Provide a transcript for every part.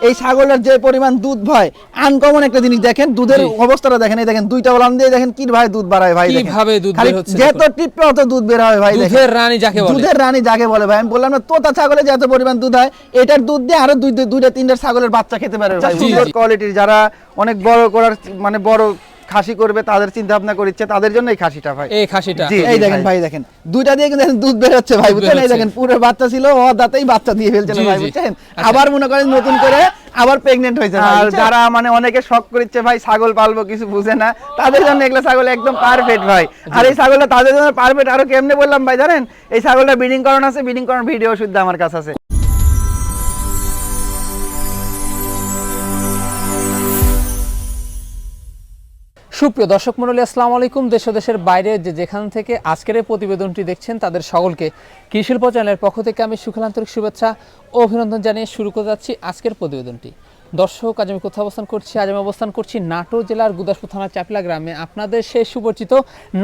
এই ছাগলের যে পরিমাণ দুধ ভাই আনকমন একটা জিনিস দেখেন দুধের অবস্থাটা দেখেন এই দেখেন দুইটা ওলান দিয়ে দেখেন কি ভাই দুধ বাড়ায় ভাই কীভাবে দুধ বের হচ্ছে যত। টিপে অত দুধ বের হয় ভাই দুধের রানী যাকে বলে। দুধের রানী যাকে বলে ভাই আমি বললাম না তোতা ছাগলের যে এত পরিমাণ দুধ হয় এটার দুধ দিয়ে আরও দুই দুইটা তিনটা ছাগলের বাচ্চা খেতে পারে ভাই সুন্দর জি। কোয়ালিটির যারা অনেক বড় করার মানে বড় খাসি করবে তাদের চিন্তা ভাবনা করিচ্ছে তাদের জন্য এই খাসিটা ভাই। এই খাসিটা। জি, এই দেখেন ভাই। দেখেন। দুইটা দিয়ে কিন্তু দুধ বের হচ্ছে ভাই বুঝছেন? এই দেখেন পুরো বাচ্চা ছিল ও দাঁতেই বাচ্চা দিয়ে ফেলছিল জি, ভাই বুঝছেন? আচ্ছা। আবার মনে করেন নতুন করে আবার প্রেগনেন্ট হয়েছে আর আর যারা মানে অনেকে শখ করছে ভাই ছাগল পালবো কিছু বুঝে না তাদের জন্য এগুলো ছাগল একদম পারফেক্ট ভাই। আর এই ছাগলটা তাদের জন্য পারফেক্ট আরও কেমনে বললাম ভাই জানেন? এই ছাগলটা ব্রিডিং করানো আছে ব্রিডিং করানোর ভিডিও শুদ্ধ আমার কাছে আছে। সুপ্রিয় দর্শক মন্ডলী আসসালামু আলাইকুম। দেশ দেশের বাইরে যে যেখান থেকে আজকের এই প্রতিবেদনটি দেখছেন, তাদের সকলকে কৃষিল্প চ্যানেলের পক্ষ থেকে আমি সুখলান্তরিক শুভেচ্ছা ও অভিনন্দন জানিয়ে শুরু করে যাচ্ছি আজকের প্রতিবেদনটি। দর্শক, আজ আমি কোথাও অবস্থান করছি? আজ আমি অবস্থান করছি নাটোর জেলার গুদাসপুর থানার চাপলা গ্রামে। আপনাদের সেই সুপরিচিত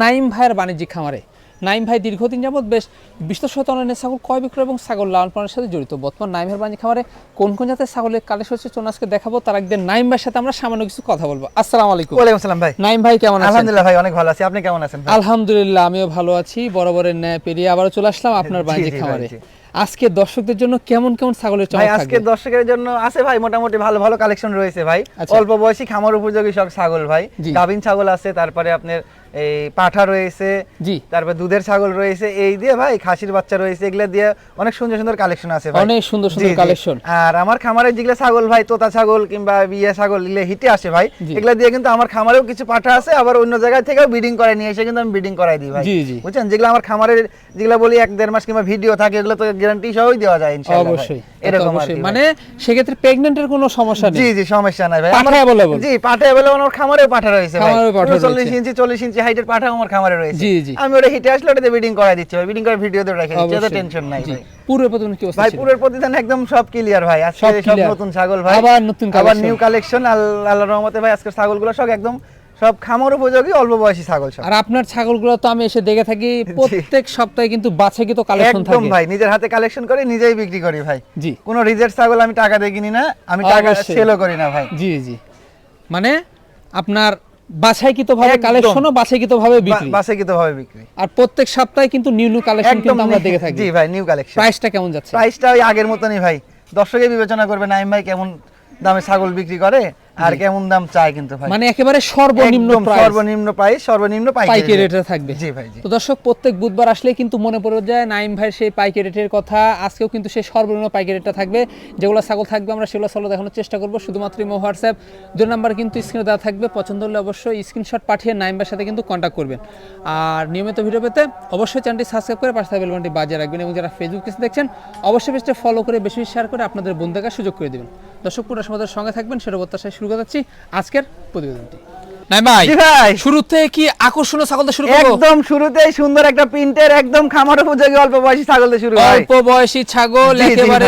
নাইম ভাইয়ের বাণিজ্যিক খামারে। নাইম ভাই দীর্ঘদিন যাবৎ বেশ বিশত শত ছাগল ক্রয় বিক্রয় এবং ছাগল লালন পালনের সাথে জড়িত। বর্তমান নাইমের বাণী খাবারে খামারে কোন কোন জাতের ছাগলের কালেকশন হচ্ছে চলুন আজকে দেখাবো। তার একদিন নাইম ভাইয়ের সাথে আমরা সামান্য কিছু কথা বলব। আসসালাম আলাইকুম। ওয়ালাইকুম আসসালাম ভাই। নাইম ভাই কেমন আছেন? আলহামদুলিল্লাহ ভাই অনেক ভালো আছি। আপনি কেমন আছেন আলহামদুলিল্লাহ আমিও ভালো আছি। বরাবরের ন্যায় পেরিয়ে আবারও চলে আসলাম আপনার বাণী বাণিজ্যিক খামারে। জি। আজকে দর্শকদের জন্য কেমন কেমন ছাগলের চমক আজকে দর্শকের জন্য আছে ভাই মোটামুটি ভালো ভালো কালেকশন রয়েছে ভাই। আচ্ছা। অল্প বয়সী খামার উপযোগী সব ছাগল ভাই। জি। গাভিন ছাগল আছে তারপরে আপনার এই পাঠা রয়েছে জি। তারপর দুধের ছাগল রয়েছে এই দিয়ে ভাই খাসির বাচ্চা রয়েছে এগুলা দিয়ে অনেক সুন্দর সুন্দর কালেকশন আছে ভাই। অনেক সুন্দর সুন্দর। কালেকশন আর আমার খামারে যেগুলো ছাগল ভাই তোতা ছাগল কিংবা বিয়ে ছাগল এগুলো হিটে আসে ভাই। এগুলা দিয়ে কিন্তু আমার খামারেও কিছু পাঠা আছে আবার অন্য জায়গা থেকেও ব্রিডিং করে নিয়ে এসে কিন্তু আমি ব্রিডিং করাই দিই ভাই। বুঝছেন? যেগুলো আমার খামারের যেগুলো বলি এক দেড় মাস কিংবা ভিডিও থাকে এগুলো তো গ্যারান্টি সহই দেওয়া যায় ইনশাআল্লাহ অবশ্যই এরকম মানে সেক্ষেত্রে প্রেগনেন্টের কোনো সমস্যা নেই। জি সমস্যা নাই ভাই। পাঠা available? জি পাঠা অ্যাভেলেবল আমার খামারেও পাঠা রয়েছে ভাই। খামারেও পাঠা চল্লিশ রয়েছে। ইঞ্চি চল্লিশ ইঞ্চি হাইটের পাঠা আমার খামারে রয়েছে। জি, জি। আমি ওটা হিটে আসলে ওটাতে করাই দিচ্ছি ভাই। ব্রিডিং করে ভিডিও দিয়ে রেখে টেনশন নাই ভাই। পূর্বের প্রতিদিন কি অবস্থা ভাই প্রতিদান একদম সব ক্লিয়ার ভাই। আজকে সব নতুন ছাগল ভাই। আবার নতুন আবার। নিউ কালেকশন আল্লাহর রহমতে ভাই আজকের ছাগলগুলো সব একদম সব খামার উপযোগী অল্প বয়সী ছাগল সব। আর আপনার ছাগলগুলো তো আমি এসে দেখে থাকি প্রত্যেক সপ্তাহে কিন্তু বাছাইকৃত কালেকশন একদম থাকে। ভাই নিজের হাতে কালেকশন করে নিজেই বিক্রি করি ভাই। জি। কোনো রিজেক্ট ছাগল আমি টাকা দিয়ে কিনি না আমি টাকা সেলও করি না ভাই। জি জি। মানে আপনার বাছাইকৃত ভাবে একদম। কালেকশনও বাছাইকৃত ভাবে বিক্রি। বাসে কিতো ভাবে বিক্রি। আর প্রত্যেক সপ্তাহে কিন্তু নিউ নিউ কালেকশন কিন্তু আমরা দেখে থাকি। জি ভাই নিউ কালেকশন প্রাইসটা কেমন যাচ্ছে? প্রাইসটা ওই আগের মতনই ভাই। দর্শকে বিবেচনা করবে নাইম ভাই কেমন দামে ছাগল বিক্রি করে। আর কেমন দাম চায় কিন্তু ভাই? মানে একেবারে সর্বনিম্ন প্রাইস সর্বনিম্ন প্রাইস সর্বনিম্ন পাইকারি রেটে থাকবে। জি ভাই তো দর্শক প্রত্যেক বুধবার আসলে কিন্তু মনে পড়ে যায় নাইম ভাইয়ের সেই পাইকারি রেটের কথা। আজকেও কিন্তু সেই সর্বনিম্ন পাইকারি রেটটা থাকবে। যেগুলো ছাগল থাকবে আমরা সেগুলো ছাগল দেখানোর চেষ্টা করব। শুধুমাত্র ইমো হোয়াটসঅ্যাপ দুই নাম্বার কিন্তু স্ক্রিনে দেওয়া থাকবে। পছন্দ হলে অবশ্যই স্ক্রিনশট পাঠিয়ে নাইম ভাইয়ের সাথে কিন্তু কন্ট্যাক্ট করবেন। আর নিয়মিত ভিডিও পেতে অবশ্যই চ্যানেলটি সাবস্ক্রাইব করে পাশে থাকবে বেলবনটি বাজিয়ে রাখবেন এবং যারা ফেসবুক পেজ দেখছেন অবশ্যই পেজটা ফলো করে বেশি বেশি শেয়ার করে আপনাদের বন্ধু দেখার সুযোগ করে দেবেন। দর্শক পুরো সমাজের সঙ্গে থাকবেন সেটা প্রত্যাশায় শুরু করে যাচ্ছি আজকের প্রতিবেদনটি। নাই ভাই ভাই। শুরুতে কি আকর্ষণীয় ছাগল শুরু করব? একদম শুরুতেই সুন্দর একটা প্রিন্টের একদম খামার উপযোগী অল্প বয়সী ছাগল শুরু হয় অল্প বয়সী ছাগল একেবারে।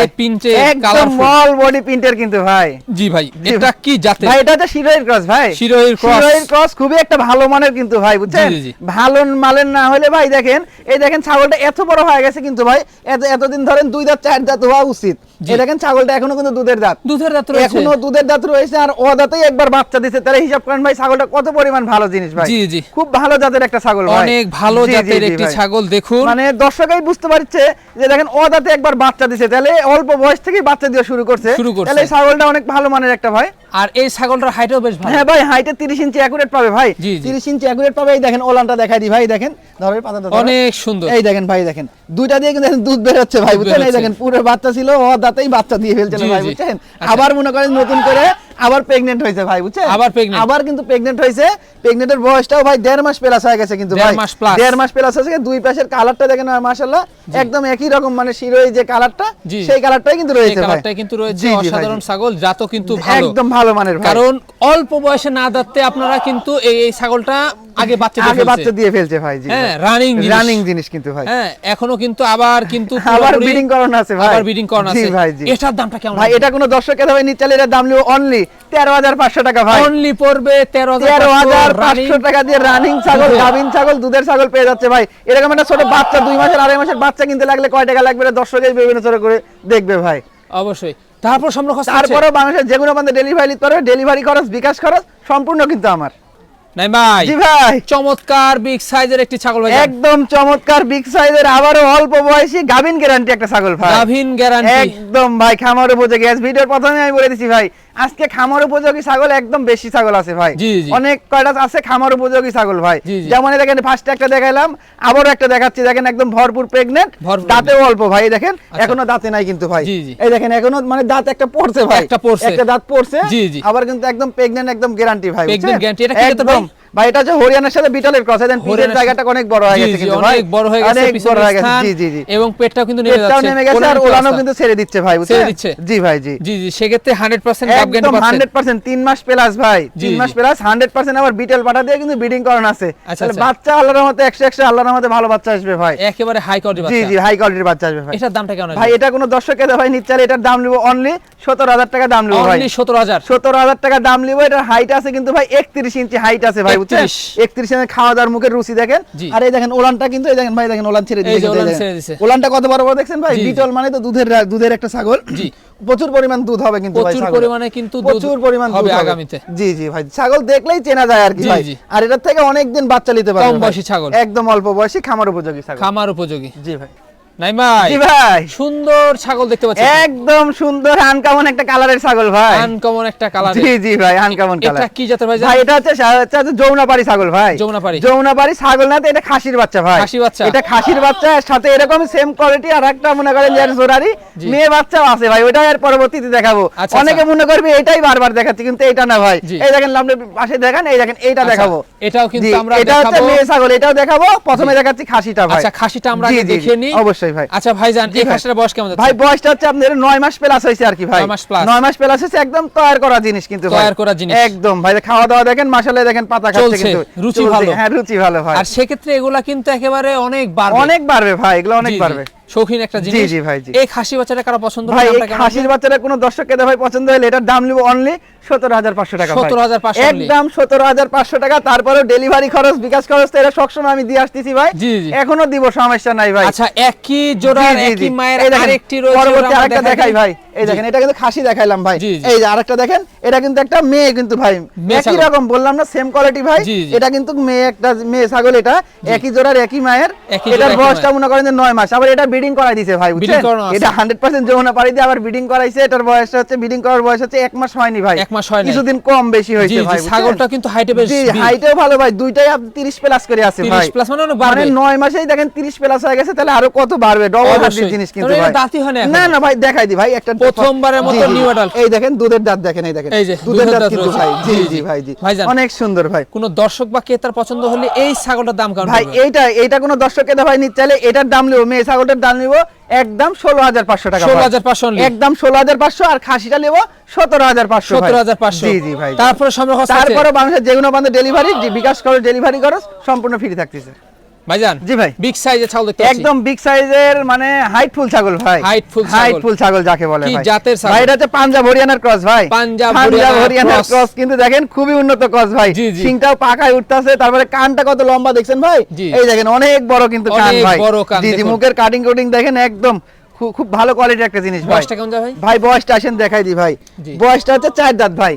একদম মল বডি প্রিন্টের কিন্তু ভাই। জি ভাই এটা কি জাতে ভাই এটা শিরোহির ক্রস ভাই। শিরোহির। শিরোহির ক্রস খুবই একটা ভালো মানের কিন্তু ভাই বুঝছেন। ভালো মানের না হলে ভাই দেখেন এই দেখেন ছাগলটা এত বড় হয়ে গেছে কিন্তু ভাই এত এতদিন ধরেন দুই দাঁত চার দাঁত হওয়া উচিত। এই দেখেন ছাগলটা এখনও কিন্তু দুধের দাঁত। দুধের দাঁত রয়েছে। এখনও দুধের দাঁত রয়েছে আর ও দাঁতেই একবার বাচ্চা দিছে। তাহলে হিসাব করেন ভাই ছাগলটা কত পরিমাণ ভালো জিনিস ভাই? জি, জি। খুব ভালো জাতের একটা ছাগল ভাই। অনেক ভালো জাতের একটি ছাগল দেখুন। মানে দর্শকই বুঝতে পারছে যে দেখেন ও দাঁতে একবার বাচ্চা দিছে। তাহলে অল্প বয়স থেকেই বাচ্চা দিয়ে শুরু করছে। তাহলে ছাগলটা অনেক ভালো মানের একটা ভাই। আর এই ছাগলটার হাইটও বেশ ভালো। হ্যাঁ ভাই হাইটে 30 ইঞ্চি অ্যাকুরেট পাবে ভাই। জি, জি। 30 ইঞ্চি অ্যাকুরেট পাবে। এই দেখেন ওলানটা দেখাই দি ভাই দেখেন। ধরো পাতাটা অনেক সুন্দর। এই দেখেন ভাই দেখেন। দুইটা দিয়ে কিন্তু দুধ বের হচ্ছে ভাই বুঝছেন? এই দেখেন পুরো বাচ্চা ছিল ও দাঁতেই বাচ্চা দিয়ে ফেলছে ভাই। বুঝছেন? আচ্ছা। আবার মনে করেন নতুন করে আবার প্রেগনেন্ট হয়েছে ভাই বুঝছেন? আবার pregnant। আবার কিন্তু প্রেগনেন্ট হয়েছে। প্রেগনেন্টের বয়সটাও ভাই দেড় মাস প্লাস হয়ে গেছে কিন্তু ভাই। মাস plus। দেড় মাস প্লাস হয়েছে দুই পাশের কালারটা দেখেন মাশাআল্লাহ। একদম একই রকম মানে শিরোই যে কালারটা সেই কালারটাই কিন্তু রয়েছে ভাই। কালারটাই কিন্তু রয়েছে জি, জি, অসাধারণ ছাগল জাতও কিন্তু ভালো। একদম ভালো মানের ভাই। কারণ অল্প বয়সে না দাঁততে আপনারা কিন্তু এই এই ছাগলটা আগে বাচ্চা দিয়ে আগে বাচ্চা দিয়ে ফেলছে ভাই জি হ্যাঁ রানিং রানিং জিনিস। কিন্তু ভাই। হ্যাঁ এখনও কিন্তু আবার কিন্তু আবার বিডিং করানো আছে ভাই। আবার বিডিং করানো জি আছে। ভাই জি। এটার দামটা কেমন ভাই এটা কোনো দর্শকের ভাই নিচালে এর দাম নিও অনলি তেরো হাজার পাঁচশো টাকা ভাই। অনলি পড়বে তেরো তেরো হাজার পাঁচশো টাকা দিয়ে রানিং ছাগল। গাভিন ছাগল দুধের ছাগল পেয়ে যাচ্ছে ভাই। এরকম একটা ছোট বাচ্চা দুই মাসের আড়াই মাসের বাচ্চা কিনতে লাগলে কয় টাকা লাগবে দর্শকের বিভিন্ন করে দেখবে ভাই। অবশ্যই। তারপর সম্পূর্ণ খরচ তারপরে বাংলাদেশের যে কোনো বান্ধব ডেলিভারি নিতে ডেলিভারি খরচ বিকাশ খরচ সম্পূর্ণ কিন্তু আমার। নাই ভাই। জি ভাই। চমৎকার বিগ সাইজের একটি ছাগল ভাই। একদম চমৎকার বিগ সাইজের আবারও অল্প বয়সী গাভিন গ্যারান্টি একটা ছাগল ভাই। গাভিন গ্যারান্টি একদম ভাই খামার উপযোগী। আজ ভিডিওর প্রথমে আমি বলে দিচ্ছি ভাই আজকে খামার উপযোগী ছাগল একদম বেশি ছাগল আছে ভাই। অনেক কয়টা আছে খামার উপযোগী ছাগল ভাই। যেমন দেখেন ফার্স্টে একটা দেখাইলাম আবারও একটা দেখাচ্ছি দেখেন একদম ভরপুর প্রেগনেন্ট দাঁতেও অল্প ভাই দেখেন এখনও দাঁতে নাই কিন্তু ভাই। এই দেখেন এখনও মানে দাঁত একটা পড়ছে ভাই একটা পড়ছে। একটা দাঁত পড়ছে জি, জি। আবার কিন্তু একদম প্রেগনেন্ট একদম গ্যারান্টি ভাই একদম ভাই এটা হচ্ছে হরিয়ানার সাথে বিটলের ক্রস দেন পিঠের জায়গাটা অনেক বড় হয়ে গেছে কিন্তু ভাই। অনেক বড় হয়ে গেছে অনেক বড় হয়ে গেছে। জি জি জি। এবং পেটটাও কিন্তু নেমে যাচ্ছে। নেমে গেছে আর ওলানো কিন্তু ছেড়ে দিচ্ছে ভাই ছেড়ে দিচ্ছে। জি ভাই জি। জি জি সেক্ষেত্রে হান্ড্রেড পার্সেন্ট গাব একদম হান্ড্রেড পার্সেন্ট তিন মাস প্লাস ভাই জি, তিন মাস প্লাস হান্ড্রেড পার্সেন্ট আবার বিটেল পাঠা দিয়ে কিন্তু ব্রিডিং করানো আছে। আচ্ছা, তাহলে আচ্ছা। বাচ্চা আল্লাহর মতে একশো একশো আল্লাহর মতে ভালো বাচ্চা আসবে ভাই। একেবারে হাই কোয়ালিটি বাচ্চা। জি হাই কোয়ালিটির বাচ্চা আসবে ভাই। এটার দামটা কেমন ভাই এটা কোনো দর্শকে ভাই নিচ্ছে এটার দাম নিবো অনলি সতেরো হাজার টাকা দাম নিবো ভাই। অনলি সতেরো হাজার। সতেরো হাজার টাকা দাম নিবো এটার হাইট আছে কিন্তু ভাই একত্রিশ ইঞ্চি হাইট আছে ভাই। বুঝছেন একত্রিশ। খাওয়া দাওয়ার মুখের রুচি দেখেন। আর এই দেখেন ওলানটা কিন্তু এই দেখেন ভাই দেখেন ওলান ছেড়ে দিয়েছে কিন্তু, এই ওলান দেখেন। ছেড়ে দিছে। ওলানটা কত বড় বড় দেখছেন ভাই? জি, জি। বিটল মানে তো দুধের দুধের একটা ছাগল। জি। প্রচুর পরিমাণ দুধ হবে কিন্তু প্রচুর পরিমাণে কিন্তু প্রচুর পরিমাণ হবে আগামীতে। জি জি ভাই ছাগল দেখলেই চেনা যায় আর কি ভাই। আর এটার থেকে অনেক দিন বাচ্চা নিতে পারবে কম বয়সী ছাগল। একদম অল্প বয়সী খামার উপযোগী ছাগল। খামার উপযোগী। জি ভাই। নাই ভাই। ভাই। সুন্দর ছাগল দেখতে পাচ্ছি। একদম সুন্দর আনকামন একটা কালারের ছাগল ভাই। আনকমন একটা কালার জি জি ভাই আনকামন এটা কি জাতের ভাই ভাই এটা হচ্ছে হচ্ছে ছাগল ভাই। যমুনাপাড়ি। যৌনাপাড়ি ছাগল না এটা খাসির বাচ্চা ভাই। খাসি বাচ্চা। এটা খাসির বাচ্চা এর সাথে এরকম সেম কোয়ালিটি আর একটা মনে করেন যে জোরারি মেয়ে বাচ্চাও আছে ভাই ওইটাই আর পরবর্তীতে দেখাবো। আচ্ছা, অনেকে মনে করবে এটাই বারবার দেখাচ্ছি কিন্তু এটা না ভাই। এই দেখেন লামনে পাশে দেখেন এই দেখেন এইটা আচ্ছা, দেখাবো। এটাও কিন্তু আমরা এটা হচ্ছে মেয়ে ছাগল এটাও দেখাবো। প্রথমে দেখাচ্ছি খাসিটা ভাই। আচ্ছা খাসিটা আমরা আগে জি, নিই। অবশ্যই। ভাই। আচ্ছা ভাইজান এই ভাই। বয়স কেমন ভাই বয়সটা হচ্ছে আপনার নয় মাস প্লাস হইছে আর কি ভাই। 9 মাস প্লাস নয় মাস প্লাস হইছে একদম তৈরি করা জিনিস কিন্তু ভাই। তৈয়ার করা জিনিস। একদম ভাই খাওয়া দাওয়া দেখেন মাশাআল্লাহ দেখেন পাতা খাচ্ছে কিন্তু রুচি ভালো। হ্যাঁ রুচি ভালো ভাই। আর সেক্ষেত্রে এগুলা কিন্তু একেবারে অনেক বাড়বে। অনেক বাড়বে ভাই এগুলো অনেক বাড়বে। শৌখিন একটা জিনিস। জি ভাই, জি। এই খাসি বাচ্চাটা কারও পছন্দ ভাই এই খাসির আছে? বাচ্চারা কোনো দর্শক খেতে ভাই পছন্দ হলে এটার দাম নিব অনলি সতেরো হাজার পাঁচশো টাকা ভাই। 17,500 একদম সতেরো হাজার পাঁচশো টাকা তারপরেও ডেলিভারি খরচ বিকাশ খরচ তো এটা সবসময় আমি দিয়ে আসতেছি ভাই। জি, জি। এখনও দিব সমস্যা নাই ভাই। আচ্ছা একই জোড়ার জি, জি, জি। একই মায়ের আরেকটি রয়েছে পরবর্তী আরেকটা দেখাই ভাই। এই দেখেন এটা কিন্তু খাসি দেখাইলাম ভাই। এই যে আরেকটা দেখেন এটা কিন্তু একটা মেয়ে কিন্তু ভাই। একই রকম বললাম না সেম কোয়ালিটি ভাই। এটা কিন্তু মেয়ে একটা মেয়ে ছাগল এটা। একই জোড়ার একই মায়ের। এটার বয়সটা মনে করেন যে নয় মাস। আবার এটা ব্রিডিং করাই দিছে ভাই বুঝছেন? এটা হান্ড্রেড পার্সেন্ট যৌনা পাড়ি দিয়ে আবার ব্রিডিং করাইছে। এটার বয়সটা হচ্ছে ব্রিডিং করার বয়স হচ্ছে এক মাস হয়নি ভাই। এক মাস হয় নাই। কিছুদিন কম বেশি হয়েছে ভাই ছাগলটা কিন্তু হাইটে বেশ জি হাইটেও ভালো ভাই দুইটাই আপনি 30 প্লাস করে আছে 30 ভাই। plus মানে অনেক মানে বাড়বে। নয় মাসেই দেখেন 30 প্লাস হয়ে গেছে তাহলে আরও কত বাড়বে? ডবল অবশ্যই। জিনিস কিন্তু ভাই। দাঁতই হয় না না না ভাই দেখাই দি ভাই একটা প্রথমবারের মতো new adult। এই দেখেন দুধের দাঁত দেখেন এই দেখেন। দুধের দাঁত কিন্তু ভাই জি জি। ভাই জি। অনেক সুন্দর ভাই। কোন দর্শক বা ক্রেতার পছন্দ হলে এই ছাগলটার দাম কেমন ভাই? এইটা এইটা দর্শক দর্শকে ভাই নিতে চাইলে এটার দাম নিব। মেয়ে ছাগলটার দাম নিব একদম ষোলো হাজার পাঁচশো টাকা ষোলো হাজার পাঁচশো একদম ষোলো হাজার পাঁচশো আর খাসিটা নিব সতেরো হাজার পাঁচশো সতেরো হাজার পাঁচশো। জি জি ভাই। তারপরে তারপরে বাংলাদেশের যে কোনো বান্ধব ডেলিভারি বিকাশ করো ডেলিভারি করো সম্পূর্ণ ফ্রি থাকতেছে। ভাইজান জি ভাই। বিগ সাইজের ছাগল দেখতে একদম বিগ সাইজের মানে হাইটফুল ছাগল ভাই। Heightful ছাগল। হাইটফুল ছাগল যাকে বলে ভাই। জাতের ছাগল? ভাই এটা হচ্ছে পাঞ্জাব হরিয়ানার ক্রস ভাই। পাঞ্জাব হরিয়ানার হরিয়ানার ক্রস কিন্তু দেখেন খুবই উন্নত ক্রস ভাই। সিংটাও পাকায় উঠতাছে তারপরে কানটা কত লম্বা দেখছেন ভাই? এই দেখেন অনেক বড় কিন্তু কান ভাই। জি জি মুখের কাটিং কোটিং দেখেন একদম খুব ভালো কোয়ালিটির একটা জিনিস ভাই। বয়সটা কেমন ভাই? ভাই বয়সটা আসেন দেখাই দি ভাই। বয়সটা হচ্ছে চার দাঁত ভাই।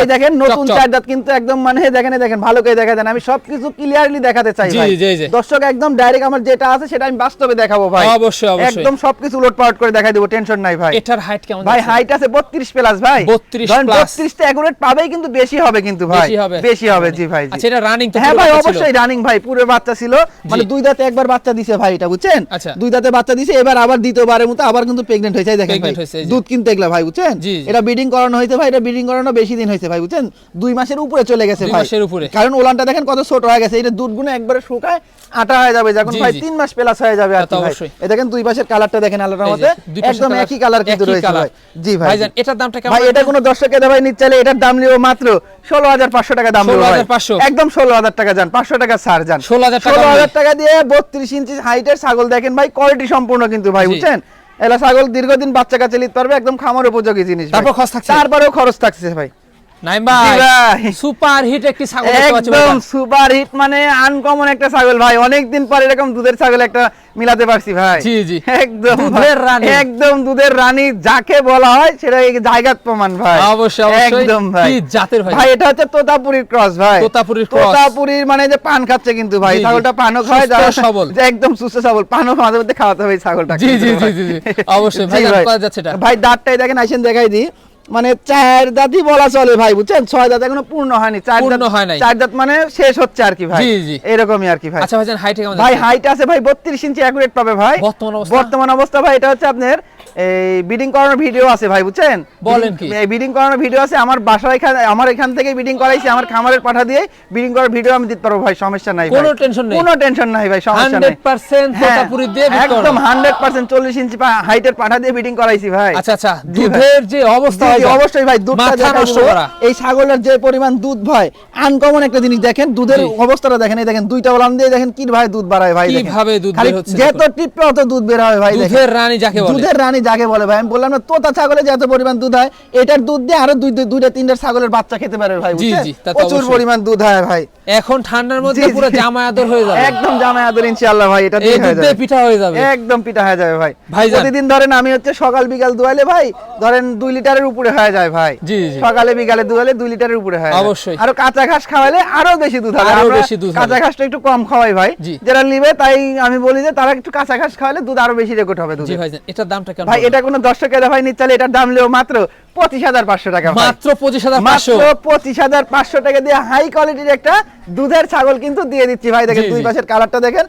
এই দেখেন নতুন চার দাঁত কিন্তু একদম মানে দেখেন দেখেন ভালো করে দেখা দেন আমি সবকিছু ক্লিয়ারলি দেখাতে চাই ভাই। জি, জি। দর্শক একদম ডাইরেক্ট আমার যেটা আছে সেটা আমি বাস্তবে দেখাবো ভাই। অবশ্যই, অবশ্যই। একদম সবকিছু উলট করে দেখাই দেবো টেনশন নাই ভাই। এটার হাইট কেমন ভাই হাইট আছে 32 প্লাস ভাই। 32 ধরেন 32 টা একুরেট পাবেই কিন্তু বেশি হবে কিন্তু ভাই। বেশি হবে। জি ভাই আচ্ছা এটা রানিং তো হ্যাঁ ভাই। অবশ্যই রানিং ভাই পুরো বাচ্চা ছিল। মানে দুই দাঁতে একবার বাচ্চা দিছে ভাই এটা বুঝছেন? আচ্ছা। দুই দাঁতে বাচ্চা দিছে এবার আবার দ্বিতীয়বারের মতো আবার কিন্তু প্রেগন্যান্ট হয়েছে দেখেন ভাই। দুধ কিনতে এগুলা ভাই বুঝছেন। এটা ব্রিডিং করানো হয়েছে ভাই এটা ব্রিডিং করানো বেশি দিন হয়েছে ভাই বুঝছেন? দুই মাসের উপরে চলে গেছে ভাই। মাসের উপরে। কারণ ওলানটা দেখেন কত ছোট হয়ে গেছে এটা দুধগুলো একবারে শুকায় আটা হয়ে যাবে যখন ভাই তিন মাস প্লাস হয়ে যাবে আর ভাই। এই দেখেন দুই পাশের কালারটা দেখেন আল্লাহর এই যে, মতে দুই পাশের একদম একই কালার কিন্তু রয়েছে ভাই। জি ভাই। ভাইজান এটার দামটা কেমন ভাই এটা কোনো দর্শকে ভাই নিতে চাইলে এটার দাম নিব মাত্র ষোলো হাজার পাঁচশো টাকা দাম নেব ভাই। 16,500 একদম ষোলো হাজার টাকা যান পাঁচশো টাকা ছাড় যান। 16,000 টাকা ষোলো হাজার দিয়ে বত্রিশ ইঞ্চি হাইটের ছাগল দেখেন ভাই কোয়ালিটি সম্পূর্ণ কিন্তু ভাই বুঝছেন? এলা ছাগল দীর্ঘদিন বাচ্চা কাছে নিতে পারবে একদম খামার উপযোগী জিনিস ভাই। তারপর খরচ থাকছে? তারপরেও খরচ থাকছে ভাই। নাইম ভাই ভাই। সুপার হিট একটি ছাগল একদম সুপার হিট মানে আনকমন একটা ছাগল ভাই অনেকদিন পর এরকম দুধের ছাগল একটা মিলাতে পারছি ভাই জি, জি। একদম দুধের রানী। একদম দুধের রানী যাকে বলা হয় সেটা জায়গার প্রমাণ ভাই অবশ্যই, অবশ্যই। একদম ভাই কি জাতের ভাই? ভাই এটা হচ্ছে তোতাপুরির ক্রস ভাই তোতাপুরীর cross। তোতাপুরির মানে যে পান খাচ্ছে কিন্তু ভাই। ছাগলটা পানও খায় যারা- সবল। যে একদম সুস্থ সবল পানও মাঝে মধ্যে খাওয়াতে হবে ছাগলটা জি, জি, জি, জি, জি। অবশ্যই। ভাই, জান, যাচ্ছে এটা? ভাই দাঁতটাই দেখেন আইসেন দেখাই দিই মানে চার দাঁতই বলা চলে ভাই বুঝছেন ছয় দাঁত এখনও পূর্ণ হয়নি চার দাঁত হয় নাই। চার দাঁত মানে শেষ হচ্ছে আর কি ভাই জি, জি। এরকমই আর কি ভাই আচ্ছা ভাইজান হাইটে কেমন ভাই হাইট আছে ভাই বত্রিশ ইঞ্চি অ্যাকুরেট পাবে ভাই বর্তমান অবস্থা? বর্তমান অবস্থা ভাই এটা হচ্ছে আপনার এই বিডিং করানোর ভিডিও আছে ভাই বুঝছেন বলেন কি? এই বিডিং করানোর ভিডিও আছে আমার বাসায় এখানে আমার এখান থেকে বিডিং করাইছি আমার খামারের পাঠা দিয়ে বিডিং করার ভিডিও আমি দিতে পারব ভাই সমস্যা নাই কোনো tension নেই? কোনো টেনশন নাই ভাই সমস্যা নাই 100% হ্যাঁ, তোতাপুরি দিয়ে একদম করানো। 100% 40 ইঞ্চি হাইটের পাঠা দিয়ে বিডিং করাইছি ভাই আচ্ছা আচ্ছা। দুধের যে অবস্থা অবশ্যই ভাই দুধটা নষ্ট করা। এই ছাগলের যে পরিমাণ দুধ ভাই আনকমন একটা জিনিস দেখেন দুধের অবস্থাটা দেখেন এই দেখেন দুইটা ওলান দিয়ে দেখেন কি ভাই দুধ বাড়ায় ভাই কীভাবে দুধ খালি বের হচ্ছে যত টিপে অত দুধ বের হয় ভাই দুধের রানী যাকে বলে। দুধের রানী যাকে বলে ভাই আমি বললাম না তোতা ছাগলে যে এত পরিমাণ দুধ হয় এটার দুধ দিয়ে আরও দুই দুইটা তিনটা ছাগলের বাচ্চা খেতে পারবে ভাই প্রচুর পরিমাণ দুধ হয় ভাই। এখন ঠান্ডার মধ্যে। পুরো আদর হয়ে যাবে। একদম আদর ইনশাআল্লাহ ভাই এটা দিয়ে হয়ে যাবে। পিঠা হয়ে যাবে। একদম পিঠা হয়ে যাবে ভাই। প্রতিদিন ধরেন আমি হচ্ছে সকাল বিকাল দুয়ালে ভাই ধরেন দুই লিটারের উপরে হয়ে যায় ভাই। জি। সকালে বিকালে দুয়ালে দুই লিটারের উপরে হয় অবশ্যই। আর কাঁচা ঘাস খাওয়ালে আরও বেশি দুধ হয় আরও বেশি দুধ কাঁচা ঘাসটা একটু কম খাওয়াই ভাই। যারা নিবে তাই আমি বলি যে তারা একটু কাঁচা ঘাস খাওয়ালে দুধ আরও বেশি রেকর্ড হবে দুধ জি ভাই এটার দামটা কেমন ভাই এটা কোনো দর্শকের ভাই নিচ্ছে এটার দাম লেও মাত্র পঁচিশ হাজার পাঁচশো টাকা। মাত্র পঁচিশ হাজার মাত্র পঁচিশ হাজার পাঁচশো টাকা দিয়ে হাই কোয়ালিটির একটা দুধের ছাগল কিন্তু দিয়ে দিচ্ছি ভাই। দেখেন দুই পাশের কালারটা দেখেন।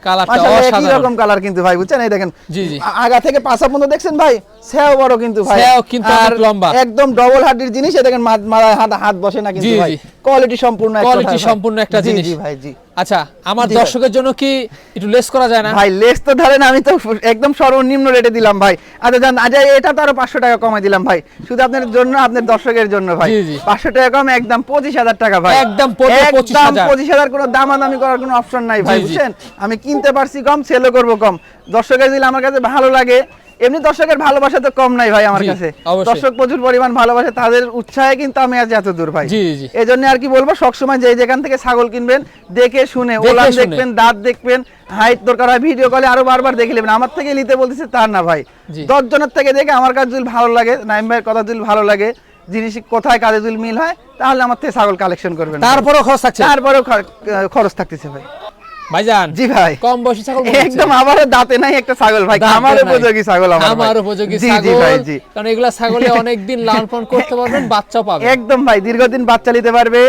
একই রকম কালার কিন্তু ভাই বুঝছেন? এই দেখেন আগা থেকে পাশা পর্যন্ত দেখছেন ভাই? সেও বড় কিন্তু ভাই। কিন্তু আর লম্বা। একদম ডবল হাড্ডির জিনিস দেখেন হাত হাত বসে না কিন্তু ভাই। কোয়ালিটি সম্পূর্ণ ভাই। সম্পূর্ণ একটা জিনিস। ভাই জি। আচ্ছা আমার দর্শকের জন্য কি একটু লেস করা যায় না? ভাই লেস তো ধরেন আমি তো একদম সর্বনিম্ন রেটে দিলাম ভাই। আচ্ছা জান আজ এটা তো আরও পাঁচশো টাকা কমাই দিলাম ভাই। শুধু আপনার জন্য আপনার দর্শকের জন্য ভাই। পাঁচশো টাকা কম একদম পঁচিশ হাজার টাকা ভাই। একদম পড়বে 25,000 পঁচিশ হাজার। কোনো দামাদামি করার কোনো অপশন নাই ভাই। বুঝছেন? আমি কিনতে পারছি কম সেলও করব কম। দর্শকের দিলে আমার কাছে ভালো লাগে। এমনি দর্শকের ভালোবাসা তো কম নাই ভাই আমার কাছে। দর্শক প্রচুর পরিমাণ ভালোবাসে তাদের উৎসাহে কিন্তু আমি আজ এত দূর ভাই। এই জন্য আর কি বলব সবসময় যে যেখান থেকে ছাগল কিনবেন দেখে শুনে ওলান দেখবেন দাঁত দেখবেন হাইট দরকার হয় ভিডিও কলে আরও বারবার দেখে নেবেন। আমার থেকে নিতে বলতেছে তার না ভাই। দশ জনের থেকে দেখে আমার কাছে যদি ভালো লাগে নাইম ভাইয়ের কথা যদি ভালো লাগে জিনিস কোথায় কাজে যদি মিল হয় তাহলে আমার থেকে ছাগল কালেকশন করবেন। তারপরও খরচ থাকছে? তারপরেও খরচ থাকতেছে ভাই। ভাইজান জি ভাই। কম বয়সী ছাগল একদম আমারও দাঁতে নাই একটা ছাগল ভাই। আমার উপযোগী ছাগল আমার আমার উপযোগী জি জি ছাগল ভাই জি। কারণ এগুলা ছাগলে অনেকদিন লালন পালন করতে পারবেন বাচ্চা পাবে একদম ভাই দীর্ঘদিন বাচ্চা নিতে পারবে।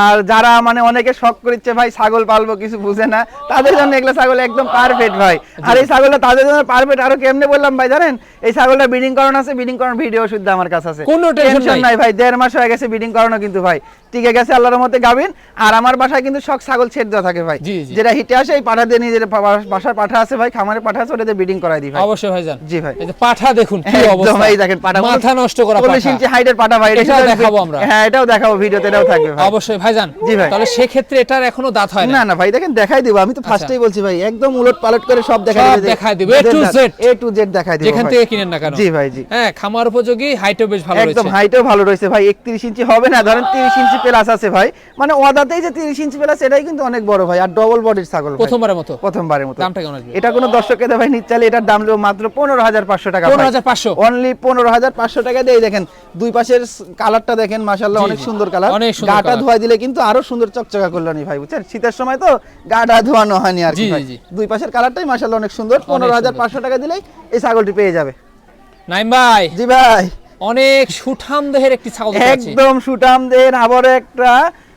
আর যারা মানে অনেকে শখ করছে ভাই ছাগল পালবো কিছু বুঝে না তাদের জন্য এগুলো ছাগল একদম পারফেক্ট ভাই। আর এই ছাগলটা তাদের জন্য পারফেক্ট আরও কেমনে বললাম ভাই জানেন? এই ছাগলটা ব্রিডিং করানো আছে ব্রিডিং করানোর ভিডিও শুদ্ধ আমার কাছে আছে। কোনো Tension নাই। ভাই দেড় মাস হয়ে গেছে ব্রিডিং করানো কিন্তু ভাই। টিকে গেছে আল্লাহর মতে গাবিন আর আমার বাসায় কিন্তু শখ ছাগল ছেড়ে দেওয়া থাকে ভাই। যেটা হিটে আসে এই পাঠা দিয়ে নিজের বাসার পাঠা আছে ভাই খামারে পাঠা আছে ওটাতে ব্রিডিং করাই দিই ভাই। অবশ্যই ভাইজান জি ভাই। এই যে পাঠা দেখুন কি অবস্থা। ভাই দেখেন পাঠা মাথা নষ্ট করা পাঠা। ইঞ্চি হাইটের পাঠা ভাই এটা দেখাবো আমরা। হ্যাঁ এটাও দেখাবো ভিডিওতে এটাও থাকবে ভাই। অবশ্যই ভাইজান জি ভাই। তাহলে সেক্ষেত্রে এটার এখনও দাঁত হয় না না ভাই দেখেন দেখাই দিব আমি তো ফার্স্টেই বলছি ভাই একদম উলট পালট করে সব দেখাই সব দেখাই দিব, A to Z। A to Z দেখাই দিব যেখান থেকে কিনেন না কেন? জি ভাই জি। হ্যাঁ খামার উপযোগী হাইটও বেশ ভালো একদম হাইটও ভালো রয়েছে ভাই 31 ইঞ্চি হবে না ধরেন 30 ইঞ্চি প্লাস আছে ভাই। মানে ওয়াদাতেই যে 30 ইঞ্চি প্লাস এটাই কিন্তু অনেক বড় ভাই আর ডবল বডির ছাগল। প্রথমবারের মতো? প্রথমবারের মতো। দামটা কেমন আসবে? এটা কোনো দর্শকের ভাই নিচ্ছালে এটার দাম লেও মাত্র পনেরো হাজার পাঁচশো টাকা পনেরো হাজার পাঁচশো। অনলি পনেরো হাজার পাঁচশো টাকা দিয়ে দেখেন দুই পাশের কালারটা দেখেন মাশাল্লাহ জি, অনেক সুন্দর কালার গাটা ধোয়া দিলে কিন্তু আরও সুন্দর চকচকা করল নি ভাই বুঝছেন? শীতের সময় তো গাডা ধোয়ানো হয়নি আর কি। দুই পাশের কালারটাই মাসাল অনেক সুন্দর। পনেরো হাজার পাঁচশো টাকা দিলেই এই ছাগলটি পেয়ে যাবে। নাইম ভাই জি ভাই। অনেক সুঠাম দেহের একটি ছাগল একদম সুঠাম দেহের আবার একটা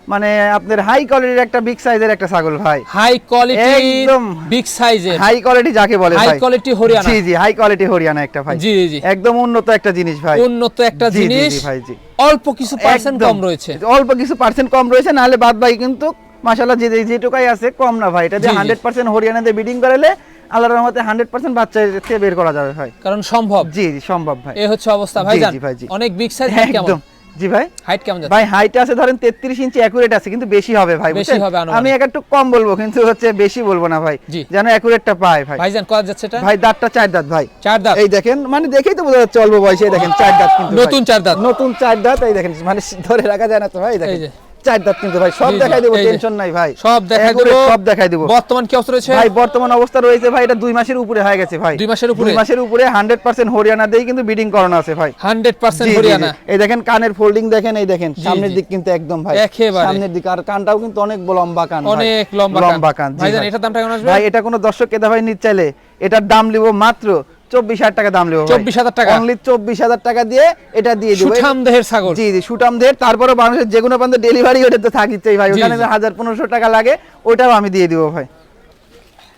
মানে আপনার হাই কোয়ালিটির একটা বিগ সাইজের একটা ছাগল ভাই। হাই কোয়ালিটি একদম। বিগ সাইজের হাই কোয়ালিটি যাকে বলে হাই কোয়ালিটি হরিয়ানা। জি জি হাই কোয়ালিটি হরিয়ানা একটা ভাই। জি জি একদম উন্নত একটা জিনিস ভাই। উন্নত একটা জি, জি, জি, জিনিস। ভাই জি। অল্প কিছু পার্সেন্ট কম রয়েছে। অল্প কিছু পার্সেন্ট কম রয়েছে নাহলে বাদ বাকি কিন্তু মাশাআল্লাহ যে যে- যেটুকাই আছে কম না ভাই। এটা যে জি। হান্ড্রেড পার্সেন্ট হরিয়ানাতে বিডিং করালে আল্লাহর রহমতে হান্ড্রেড পার্সেন্ট বাচ্চা থেকে বের করা যাবে ভাই। কারণ সম্ভব। জি জি সম্ভব ভাই। এ হচ্ছে অবস্থা ভাই জান ভাই, জি। অনেক বিগ সাইজ কেমন? একদম। জি ভাই। হাইট কেমন যাচ্ছে? ভাই হাইট আছে ধরেন তেত্রিশ ইঞ্চি অ্যাকুরেট আছে কিন্তু বেশি হবে ভাই বেশি হবে আমি এক একটু কম বলব কিন্তু হচ্ছে বেশি বলব না ভাই। যেন অ্যাকুরেটটা পায় ভাই। ভাইজান কত যাচ্ছে এটা? ভাই দাঁতটা চার দাঁত ভাই। চার দাঁত? এই দেখেন মানে দেখেই তো বোঝা যাচ্ছে অল্প বয়সে দেখেন চার দাঁত কিন্তু নতুন চার দাঁত। নতুন চার দাঁত এই দেখেন মানে ধরে রাখা যায় না তো ভাই দেখেন। চার দাঁত কিন্তু ভাই সব জি, জি, দেখাই দেবো টেনশন নাই ভাই। সব দেখাই দেবো। সব দেখাই দেবো। বর্তমান কি অবস্থা রয়েছে? ভাই বর্তমান অবস্থা রয়েছে ভাই এটা দুই মাসের উপরে হয়ে গেছে ভাই। দুই মাসের উপরে? দুই মাসের উপরে হান্ড্রেড পার্সেন্ট হরিয়ানা দিয়েই কিন্তু বিডিং করানো আছে ভাই। হান্ড্রেড পার্সেন্ট জি, জি, জি। হরিয়ানা। এই দেখেন কানের ফোল্ডিং দেখেন এই দেখেন সামনের দিক কিন্তু একদম ভাই। একেবারে। সামনের দিক আর কানটাও কিন্তু অনেক লম্বা কান অনেক লম্বা লম্বা কান ভাই। এটার দামটা কেমন আসবে? ভাই এটা কোনো দর্শক কেদা ভাই নিতে চাইলে এটার দাম লিব মাত্র চব্বিশ হাজার টাকা দাম নেব চব্বিশ হাজার টাকা? অনলি চব্বিশ হাজার টাকা দিয়ে এটা দিয়ে দেবো। সুঠাম দেহের ছাগল। জি জি সুঠাম দেহের। তারপরে বাংলাদেশের যে কোনো প্রান্তে ডেলিভারি ওটা তো থাকিছেই ভাই। ওখানে হাজার পনেরোশো টাকা লাগে ওটাও আমি দিয়ে দিব ভাই।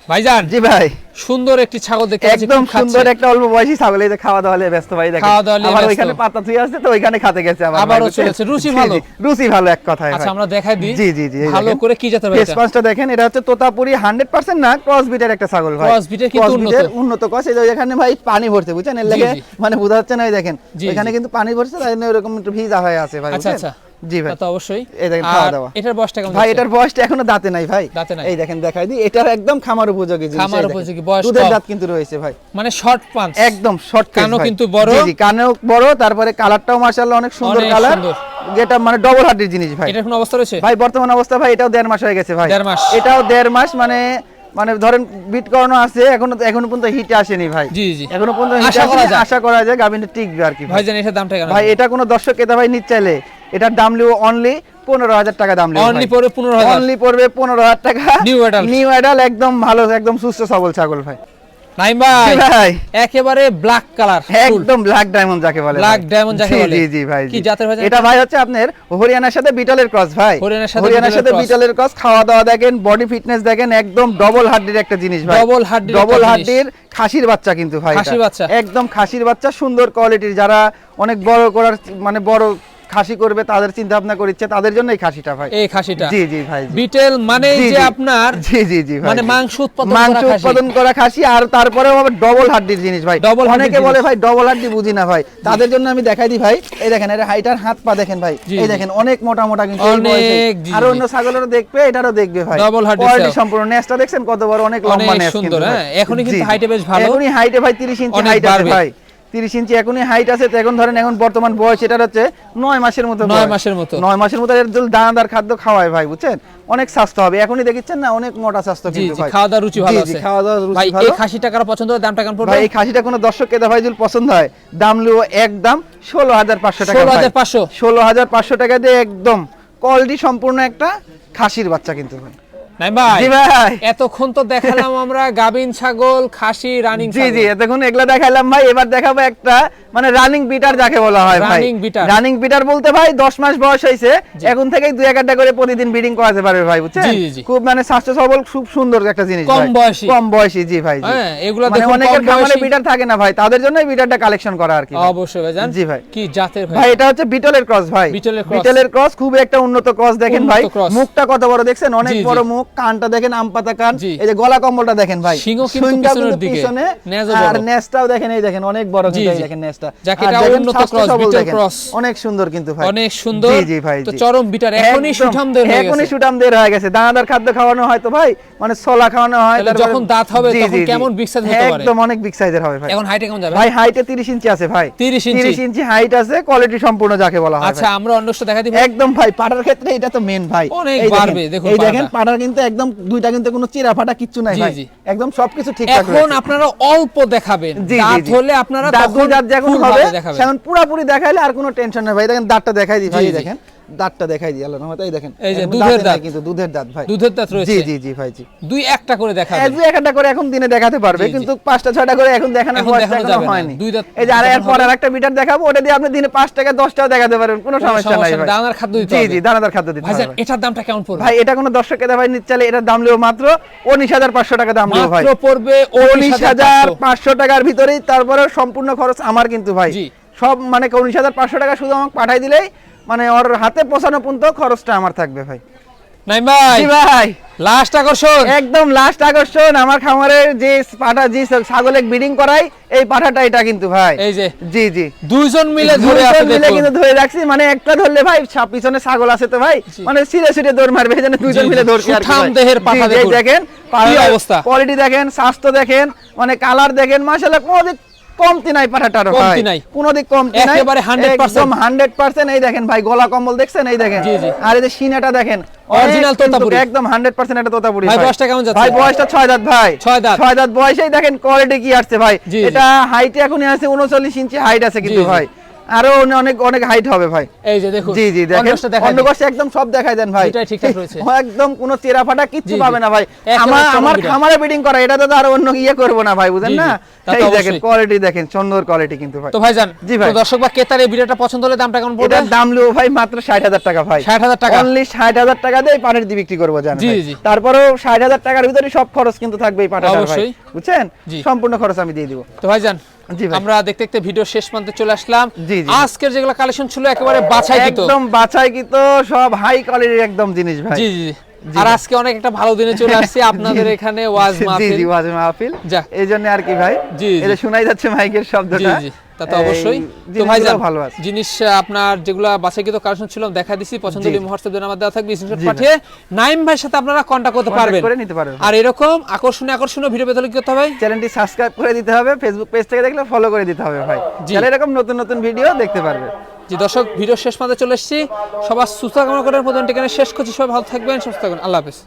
ভাইজান। জি ভাই। সুন্দর একটি ছাগল দেখতে পাচ্ছি, একদম সুন্দর একটা অল্প বয়সী ছাগল এই যে খাওয়া দাওয়া নিয়ে ব্যস্ত ভাই দেখেন। খাওয়া দাওয়া আবার। ওইখানে পাতা থুই আছে তো ওইখানে খাতে গেছে আবার আবারও? চলেছে। রুচি ভালো। রুচি ভালো এক কথায় আচ্ছা আমরা দেখাই দিই। জি জি জি ভালো করে কি জাতের ভাই এটা? রেসপন্সটা দেখেন এটা হচ্ছে তোতাপুরি 100% না ক্রস বিটের একটা ছাগল ভাই। Breed এর কিন্তু উন্নত। উন্নত ক্রস এই যে এখানে ভাই পানি ভরছে বুঝছেন? এর লাগে মানে বোঝা যাচ্ছে না দেখেন। এখানে কিন্তু পানি ভরছে তাই জন্য এরকম একটু ভিজা হয়ে আছে ভাই আচ্ছা আচ্ছা। জি ভাই। তো অবশ্যই। এই দেখেন খাওয়া দাওয়া। এটার বয়সটা কেমন ভাই এটার বয়সটা এখনও দাঁতে নাই ভাই। দাঁতে নাই। এই দেখেন দেখাই দিই এটার একদম খামার উপযোগী জিনিস খামার এই দেখেন। বয়স দুধের দাঁত কিন্তু রয়েছে ভাই। মানে শর্ট পাঞ্চ একদম শর্ট কানও কিন্তু বড়। জি জি কানেও বড় তারপরে কালারটাও মাশাআল্লাহ অনেক সুন্দর কালার সুন্দর। মানে ডবল হার্টের জিনিস ভাই। এটার কোনো অবস্থা রয়েছে? ভাই বর্তমান অবস্থা ভাই এটাও দেড় মাস হয়ে গেছে ভাই। দেড় মাস। এটাও দেড় মাস মানে মানে ধরেন বিট করানো আছে এখনও এখনও পর্যন্ত হিটে আসেনি ভাই। জি জি। এখনও পর্যন্ত আশা করা যায়। আশা করা যায় টিকবে আর কি ভাই। দামটা ভাই এটা কোনো দর্শক এটা ভাই চাইলে এটার দাম লিও অনলি পনেরো হাজার টাকা দাম অনলি পরে পনেরো অনলি পড়বে পনেরো হাজার টাকা। New adult। নিউ অ্যাডাল একদম ভালো একদম সুস্থ সবল ছাগল ভাই। নাইম ভাই ভাই। একেবারে ব্ল্যাক কালার একদম ব্ল্যাক ডায়মন্ড যাকে বলে Black ভাই। যাকে বলে। জি জি ভাই কি জাতের ভাই এটা ভাই হচ্ছে আপনার হরিয়ানার সাথে বিটলের ক্রস ভাই। হরিয়ানার সাথে হরিয়ানার বিটলের সাথে বিটলের ক্রস খাওয়া দাওয়া দেখেন বডি ফিটনেস দেখেন একদম ডবল হাড্ডির একটা জিনিস ভাই। ডবল জিনিস। হাড্ডির খাসির বাচ্চা কিন্তু ভাই খাসির বাচ্চা। একদম খাসির বাচ্চা সুন্দর কোয়ালিটির যারা অনেক বড় করার মানে বড় খাসি করবে তাদের চিন্তা ভাবনা করিচ্ছে তাদের জন্য এই খাসিটা ভাই। এই খাসিটা। জি জি ভাই বিটেল মানে যে আপনার জি জি জি ভাই মানে মাংস উৎপাদন মাংস। উৎপাদন করা খাসি আর তারপরেও আবার ডবল হাড্ডির জিনিস ভাই। হাড্ডির অনেকে বলে ভাই ডবল হাড্ডি বুঝি না ভাই। তাদের জন্য আমি দেখাই দিই ভাই। এই দেখেন এর হাইটার হাত পা দেখেন ভাই। এই দেখেন অনেক মোটা মোটা কিন্তু আর অন্য ছাগলেরও দেখবে এটারও দেখবে ভাই। Double হাড্ডির কোয়ালিটি সম্পূর্ণ। নেসটা দেখছেন কত বড় অনেক লম্বা নেস সুন্দর, হ্যাঁ। এখনই কিন্তু এ বেশ ভালো। এখনই হাইটে ভাই 30 ইঞ্চি হাইট আছে ভাই। 30 ইঞ্চি এখনই হাইট আছে তো এখন ধরেন এখন বর্তমান বয়স এটার হচ্ছে 9 মাসের মতো নয় মাসের মতো। নয় মাসের মতো দানাদার খাদ্য খাওয়ায় ভাই বুঝছেন? অনেক স্বাস্থ্য হবে। এখনই দেখছেন না অনেক মোটা স্বাস্থ্য কিন্তু জি ভাই। খাওয়া দাওয়ার রুচি ভালো আছে। খাওয়া দাওয়ার রুচি ভাই ভালো। এই খাসিটা কারও পছন্দ হয় দামটা কেমন পড়বে? ভাই এই খাসিটা কোনো দর্শক কেদা ভাই যদি পছন্দ হয় দাম লিও একদম ষোলো হাজার পাঁচশো টাকা 16,500 ষোলো হাজার পাঁচশো টাকা দিয়ে একদম কোয়ালিটি সম্পূর্ণ একটা খাসির বাচ্চা কিন্তু ভাই। নাই ভাই? জি ভাই। এতক্ষণ তো দেখালাম আমরা গাবিন ছাগল খাসি রানিং জি জি এতক্ষণ এগুলা দেখাইলাম ভাই এবার দেখাবো একটা মানে রানিং বিটার যাকে বলা হয় ভাই। রানিং বিটার বলতে ভাই দশ মাস বয়স হয়েছে। এখন থেকেই দুই একটা করে প্রতিদিন ব্রিডিং করাতে পারবে ভাই বুঝছেন। খুব মানে স্বাস্থ্য সবল খুব সুন্দর একটা জিনিস কম বয়সী। কম বয়সী জি ভাই জি। হ্যাঁ, এগুলা মানে দেখুন অনেকের খামারে। বিটার থাকে না ভাই তাদের জন্য বিটারটা কালেকশন করা আর কি অবশ্যই ভাই জান জি ভাই। কি জাতের ভাই? ভাই এটা হচ্ছে বিটলের ক্রস ভাই। বিটলের ক্রস খুব একটা উন্নত ক্রস দেখেন ভাই। মুখটা কত বড় দেখছেন? অনেক। বড় মুখ কানটা দেখেন আম পাতা কান। এই যে গলা কম্বলটা দেখেন ভাই। শিংও কিন্তু পিছনের দিকে, আর। নেজটাও দেখেন এই দেখেন অনেক বড় কিন্তু দেখেন নেজটা আর এটা উন্নত সবল বিটল দেখেন। অনেক সুন্দর কিন্তু ভাই। অনেক সুন্দর। জি জি ভাই তো চরম বিটার এখনই সুঠাম দের হয়ে এখনই গেছে। সুঠাম দের হয়ে গেছে। দানাদার খাদ্য খাওয়ানো হয় তো ভাই মানে ছোলা খাওয়ানো হয় যখন দাঁত হবে তখন। কেমন big size হতে পারে? একদম অনেক বিগ সাইজের হবে ভাই। এখন হাইটে কেমন যাবে? ভাই হাইটে 30 ইঞ্চি আছে ভাই। 30 ইঞ্চি। 30 ইঞ্চি হাইট আছে কোয়ালিটি সম্পূর্ণ যাকে বলা হয় আচ্ছা আমরা অন্যটা দেখা দিব? একদম ভাই পাটার ক্ষেত্রে এটা তো মেন ভাই। অনেক বাড়বে, দেখুন এই দেখেন পাটার কিন্তু একদম দুইটা কিন্তু কোনো চিরা ফাটা কিচ্ছু নাই ভাই। একদম সবকিছু ঠিকঠাক এখন আপনারা অল্প দেখাবেন। দাঁত হলে আপনারা দাঁত যখন হবে সেখন পুরাপুরি দেখাইলে আর কোনো টেনশন নেই ভাই। দেখেন দাঁতটা দেখাই দিই ভাই। দেখেন। দাঁতটা দেখাই দিই আল্লাহ রহমতে। এই দেখেন এই যে দুধের দাঁত। কিন্তু দুধের দাঁত ভাই। দুধের দাঁত রয়েছে? জি জি জি ভাই জি। দুই একটা করে দেখাবেন এক দুই একটা করে এখন দিনে দেখাতে পারবে। কিন্তু পাঁচটা ছয়টা করে এখন দেখানো এখনও। হয়নি। দুই দাঁত এই যে আর বিটার দেখাবো ওটা দিয়ে আপনি দিনে পাঁচ টাকা দশটাও দেখাতে পারবেন কোনো সমস্যা নাই ভাই নেই, দানাদার খাদ্য দিতে জি জি দানাদার খাদ্য দিতে হবে এটার দামটা কেমন পড়বে? ভাই এটা কোনো দর্শক ভাই নিতে চাইলে এটার দাম লিও মাত্র উনিশ হাজার পাঁচশো টাকা দাম লিও ভাই। মাত্র পড়বে উনিশ হাজার পাঁচশো টাকার ভিতরেই তারপরে সম্পূর্ণ খরচ আমার কিন্তু ভাই। সব মানে উনিশ হাজার পাঁচশো টাকা শুধু আমাকে পাঠাই দিলেই মানে ওর হাতে পৌঁছানো পর্যন্ত খরচটা আমার থাকবে ভাই। নাই ভাই। ভাই। লাস্ট আকর্ষণ। একদম লাস্ট আকর্ষণ। আমার খামারের যে ছাগলে ব্রিডিং করাই এই পাঠাটা এটা কিন্তু ভাই। এই যে জি জি। দুইজন মিলে ধরে আছে মিলে কিন্তু ধরে রাখছি। মানে একটা ধরলে ভাই পিছনে ছাগল আছে তো ভাই। মানে সিরে সিরে দৌড় মারবে এই জন্য দুজন মিলে ধরছি আর ভাই। দেহের পাঠা দেখুন। দেখেন কি অবস্থা? কোয়ালিটি দেখেন স্বাস্থ্য দেখেন মানে কালার দেখেন মাশাআল্লাহ কোনো কমতি নাই পাঠাটার ভাই কমতি কোনো দিক কমতি নাই একেবারে 100% একদম 100% এই দেখেন ভাই গলা কম্বল দেখছেন এই দেখেন। আর এই যে সিনাটা দেখেন অরিজিনাল তোতাপুরি। একদম 100% এটা তোতাপুরি ভাই, বয়সটা কেমন যাচ্ছে? ভাই বয়সটা ছয় দাঁত ভাই ছয় দাঁত। 6 দাঁত বয়সেই দেখেন কোয়ালিটি কি আসছে ভাই। এটা হাইটে এখনই আছে 39 ইঞ্চি হাইট আছে কিন্তু। ভাই আরও অনেক অনেক হাইট হবে ভাই। এই যে দেখুন জি জি দেখেন। একদম সব দেখাই দেন ভাই। ঠিকঠাক রয়েছে। একদম কোনো চেরা ফাটা কিচ্ছু। পাবে না ভাই। আমার আমার খামারে বিডিং করা এটা তো আর অন্য ইয়ে করব না ভাই বুঝেন না? এই দেখেন কোয়ালিটি দেখেন সুন্দর কোয়ালিটি কিন্তু ভাই। তো ভাইজান জি ভাই। দর্শক বা ক্রেতার এই ভিডিওটা পছন্দ হলে দামটা কেমন পড়বে? এটার দাম লিও ভাই মাত্র ষাট হাজার টাকা ভাই। 60,000 টাকা? অনলি ষাট হাজার টাকা দিয়ে পানের দিয়ে বিক্রি করব জান জি, তারপরেও ষাট হাজার টাকার ভিতরে সব খরচ কিন্তু থাকবে এই পাটাটার ভাই বুঝছেন? সম্পূর্ণ খরচ আমি দিয়ে দিব। তো ভাইজান। আমরা দেখতে দেখতে ভিডিও শেষ প্রান্তে চলে আসলাম। জি, জি। আজকের যেগুলো কালেকশন ছিল একেবারে বাছাই একদম বাছাই তো সব হাই কোয়ালিটির একদম জিনিস ভাই। জি জি জি। আর আজকে অনেক একটা ভালো দিনে চলে আসছি। আপনাদের এখানে ওয়াজ মাহফিল জি ওয়াজ মাহফিল। এই জন্য আর কি ভাই। জি, জি। এটা শোনাই যাচ্ছে মাইকের জি শব্দটা জি। তা তো অবশ্যই। তো ভাইজান ভালো আছে। জিনিস আপনার যেগুলো কালেকশন ছিল দেখা দিছি পছন্দ হলে জি। হোয়াটসঅ্যাপ নাম্বার দেওয়া থাকবে স্ক্রিনশট পাঠিয়ে নাইম ভাইয়ের সাথে আপনারা কন্টাক্ট করতে পারবেন। করে নিতে পারবেন আর এরকম আকর্ষণীয় আকর্ষণীয় ভিডিও পেতে হলে কি করতে হবে চ্যানেলটি সাবস্ক্রাইব করে দিতে হবে ফেসবুক পেজ থেকে দেখলে ফলো করে দিতে হবে ভাই। তাহলে এরকম নতুন নতুন ভিডিও দেখতে পারবে। যে দর্শক ভিডিও শেষ মাঝে চলে এসেছি। সবার সুস্থ কামনা করার প্রধান ঠিকানা শেষ করছি। সবাই ভালো থাকবেন সুস্থ থাকবেন। আল্লাহ হাফেজ।